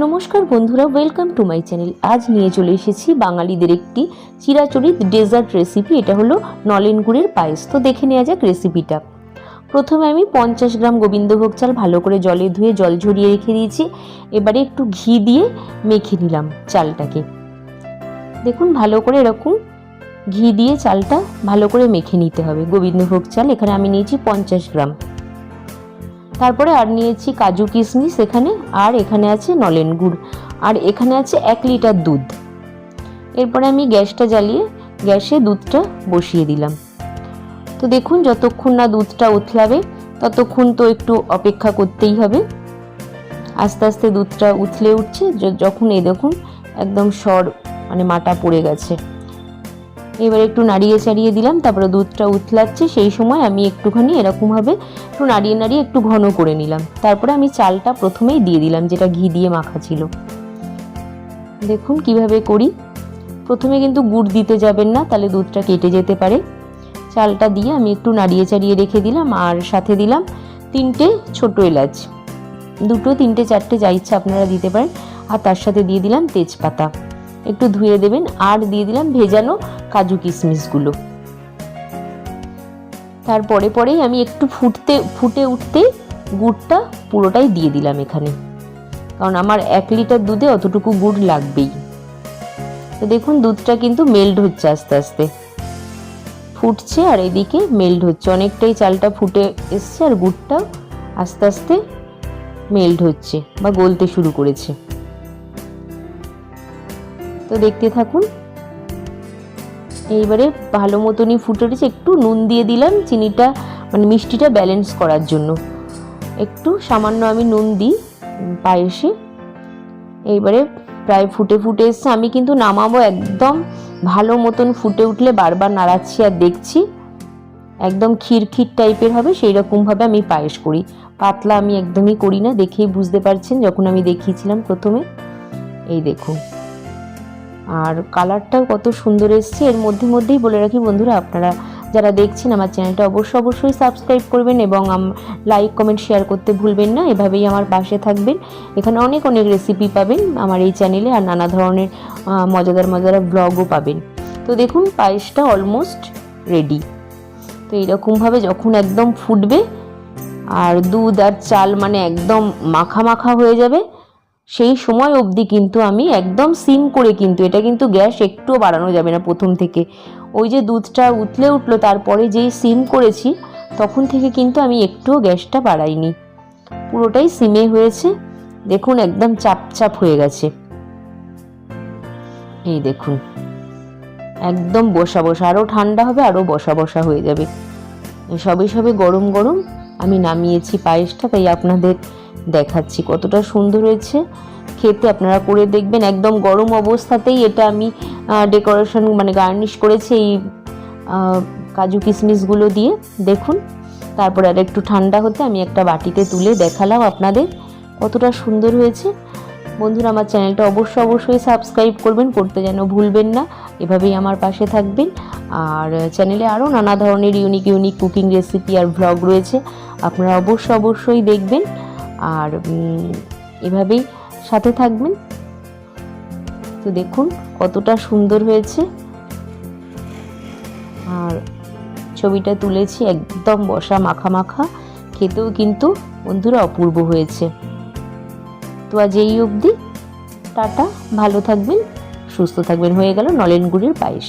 নমস্কার বন্ধুরা welcome to my channel আজ নিয়ে চলে এসেছি বাঙালিদের একটি চিরাচরিত ডেজার্ট রেসিপি এটা হলো নলেন গুড়ের পায়েস। তো দেখে নেওয়া যাক রেসিপিটা প্রথমে আমি পঞ্চাশ গ্রাম গোবিন্দভোগ চাল ভালো করে জলে ধুয়ে জল ঝরিয়ে রেখে দিয়েছি। এবারে একটু ঘি দিয়ে মেখে নিলাম চালটাকে। দেখুন, ভালো করে এরকম ঘি দিয়ে চালটা ভালো করে মেখে নিতে হবে। গোবিন্দভোগ চাল, এখানে আমি নিয়েছি পঞ্চাশ গ্রাম। তারপরে আর নিয়েছি কাজু কিশমিশ এখানে, আর এখানে আছে নলেন গুড়, আর এখানে আছে এক লিটার দুধ। এরপরে আমি গ্যাসটা জ্বালিয়ে গ্যাসে দুধটা বসিয়ে দিলাম। তো দেখুন, যতক্ষণ না দুধটা উথলাবে, ততক্ষণ তো একটু অপেক্ষা করতেই হবে। আস্তে আস্তে দুধটা উথলে উঠছে যখন এই দেখুন, একদম সর মানে মাটা পড়ে গেছে। এবার একটু নাড়িয়ে চাড়িয়ে দিলাম, তারপরে দুধটা উতলাচ্ছে, সেই সময় আমি একটুখানি এরকমভাবে একটু নাড়িয়ে নাড়িয়ে একটু ঘন করে নিলাম। তারপরে আমি চালটা প্রথমেই দিয়ে দিলাম, যেটা ঘি দিয়ে মাখা ছিল। দেখুন কীভাবে করি। প্রথমে কিন্তু গুড় দিতে যাবেন না, তাহলে দুধটা কেটে যেতে পারে। চালটা দিয়ে আমি একটু নাড়িয়ে চাড়িয়ে রেখে দিলাম, আর সাথে দিলাম তিনটে ছোট এলাচ। দুটো, তিনটে, চারটে যা ইচ্ছা আপনারা দিতে পারেন। আর তার সাথে দিয়ে দিলাম তেজপাতা। একটু ধুয়ে দেবেন আর দিয়ে দিলাম ভেজানো কাজু কিশমিশগুলো। তারপরে পরেই আমি একটু ফুটতে, ফুটে উঠতেই গুড়টা পুরোটাই দিয়ে দিলাম এখানে। কারণ আমার এক লিটার দুধে অতটুকু গুড় লাগবেই। তো দেখুন, দুধটা কিন্তু মেল্ট হচ্ছে আস্তে আস্তে। ফুটছে আর এদিকে মেল্ট হচ্ছে। অনেকটাই চালটা ফুটে এসছে আর গুড়টা আস্তে আস্তে মেল্ট হচ্ছে বা গলতে শুরু করেছে। তো দেখতে থাকুন। এইবারে ভালো মতনই ফুটে উঠেছে। একটু নুন দিয়ে দিলাম চিনিটা মানে মিষ্টিটা ব্যালেন্স করার জন্য। একটু সামান্য আমি নুন দিই পায়েসে। এইবারে প্রায় ফুটে ফুটে এসছে। আমি কিন্তু নামাবো একদম ভালো মতন ফুটে উঠলে বারবার নাড়াচ্ছি আর দেখছি। একদম ক্ষীর টাইপের হবে সেই রকমভাবে আমি পায়েস করি। পাতলা আমি একদমই করি না, দেখেই বুঝতে পারছেন, যখন আমি দেখিয়েছিলাম প্রথমে। এই দেখুন। আর কালারটাও কত সুন্দর এসছে। এর মধ্যে মধ্যেই বলে রাখি বন্ধুরা, আপনারা যারা দেখছেন আমার চ্যানেলটা অবশ্যই অবশ্যই সাবস্ক্রাইব করবেন এবং লাইক কমেন্ট শেয়ার করতে ভুলবেন না। এভাবেই আমার পাশে থাকবেন। এখানে অনেক অনেক রেসিপি পাবেন আমার এই চ্যানেলে আর নানা ধরনের মজাদার মজাদার ব্লগও পাবেন। তো দেখুন, পায়েসটা অলমোস্ট রেডি তো এইরকমভাবে যখন একদম ফুটবে, আর দুধ আর চাল মানে একদম মাখা মাখা হয়ে যাবে সেই সময় অবধি কিন্তু আমি একদম সিম করে কিন্তু, এটা কিন্তু গ্যাস একটুও বাড়ানো যাবে না প্রথম থেকে। ওই যে দুধটা উতলে উঠল, তারপরে যেই সিম করেছি, তখন থেকে কিন্তু আমি একটুও গ্যাসটা বাড়াইনি। পুরোটাই সিমে হয়েছে। দেখুন, একদম চাপ চাপ হয়ে গেছে। এই দেখুন, একদম বসা বসা আরও ঠান্ডা হবে আরও বসা বসা হয়ে যাবে। সবে সবে গরম গরম, আমি নামিয়েছি পায়েসটা, তাই আপনাদের দেখাচ্ছি কতটা সুন্দর হয়েছে। খেতে আপনারা করে দেখবেন, একদম গরম অবস্থাতেই এটা আমি ডেকোরেশন মানে গার্নিশ করেছি এই কাজু কিশমিশগুলো দিয়ে। দেখুন, তারপর আর একটু ঠান্ডা হতে আমি একটা বাটিতে তুলে দেখালাম আপনাদের কতটা সুন্দর হয়েছে। বন্ধুরা, আমার চ্যানেলটা অবশ্যই অবশ্যই সাবস্ক্রাইব করবেন, করতে যেন ভুলবেন না, এভাবেই আমার পাশে থাকবেন। আর চ্যানেলে আরও নানা ধরনের ইউনিক ইউনিক কুকিং রেসিপি আর ভ্লগ রয়েছে, আপনারা অবশ্যই অবশ্যই দেখবেন। আর এভাবেই সাথে থাকবেন। তো দেখুন কতটা সুন্দর হয়েছে। আর ছবিটা তুলেছি একদম বসা মাখা মাখা, খেতেও কিন্তু বন্ধুরা অপূর্ব হয়েছে। তো আজ এই অবধি। টাটা, ভালো থাকবেন, সুস্থ থাকবেন হয়ে গেল নলেন গুড়ের পায়েস।